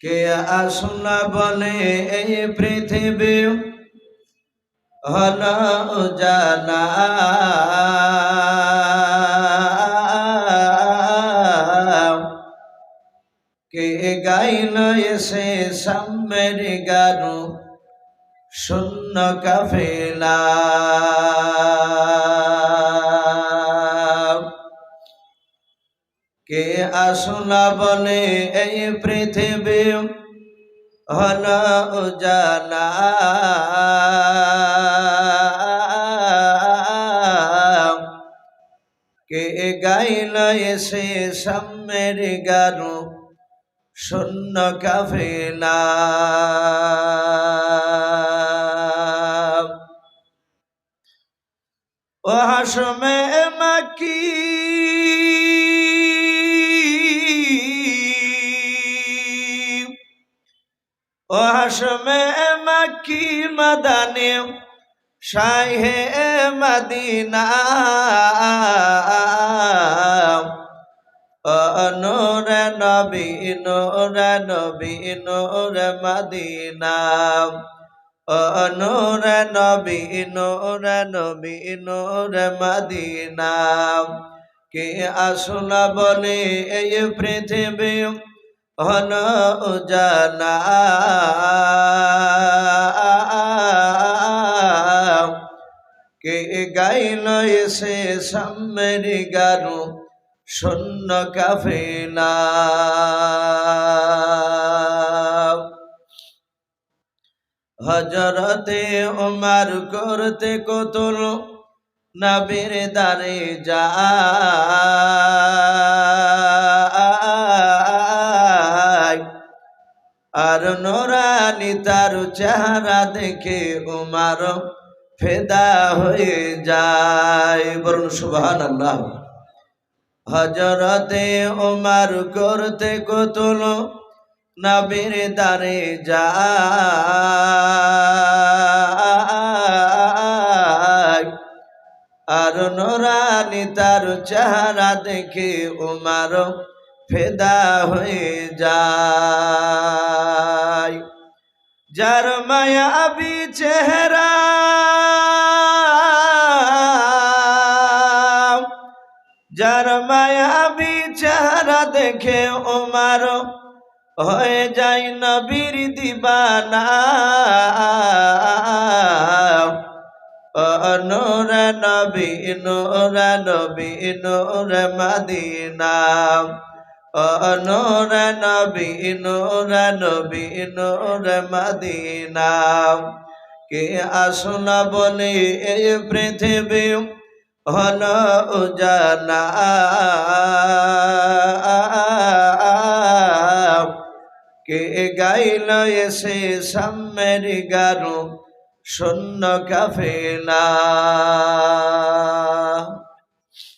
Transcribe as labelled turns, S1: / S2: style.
S1: কে আসনা বলে এই পৃথিবী? হল জানা। কে গাইল এসে সাম্যের গানু শূন্য কাফেলা। কে আসনা বলে এই পৃথিবী? হল জানা কে গাইল এসে সাম্যের গানু? শূন্য কাফেলা। ও হাসমে মাকি। ও হাসমে মাকি মদানে শাহে মদিনা। নূর নবী নূর নবী, নূর মদিনা। নূর নবী নূর নবী, নূর মদিনা। কে আসল বলে এই পৃথিবী হল জানা কে গাইল এসে সাম্যের গানু শূন্য কাফেলা। হজরতে উমার করতে কতল, নবীর দারে যা নোরানি তার চেহারা দেখে উমার ফেদা হয়ে যায়। বলুন সুবহান আল্লাহ হজরতে উমার করতে কতল নবীর দারে যা আর নোরানি তার চেহারা দেখে উমার ফেদা হয়ে যায়। যার মায়াবি চেহারা। যার মায়াবি চেহারা দেখে ওমার হয়ে যায় নবীর দিবানা। নূর নবী নূর নবী, নূর মদিনা। নূর নবী নূর নবী, নূর মদিনা। কে আসনা বলে এই পৃথিবী? হল জানা কে গাইল এসে সাম্যের গানু শূন্য কাফেলা।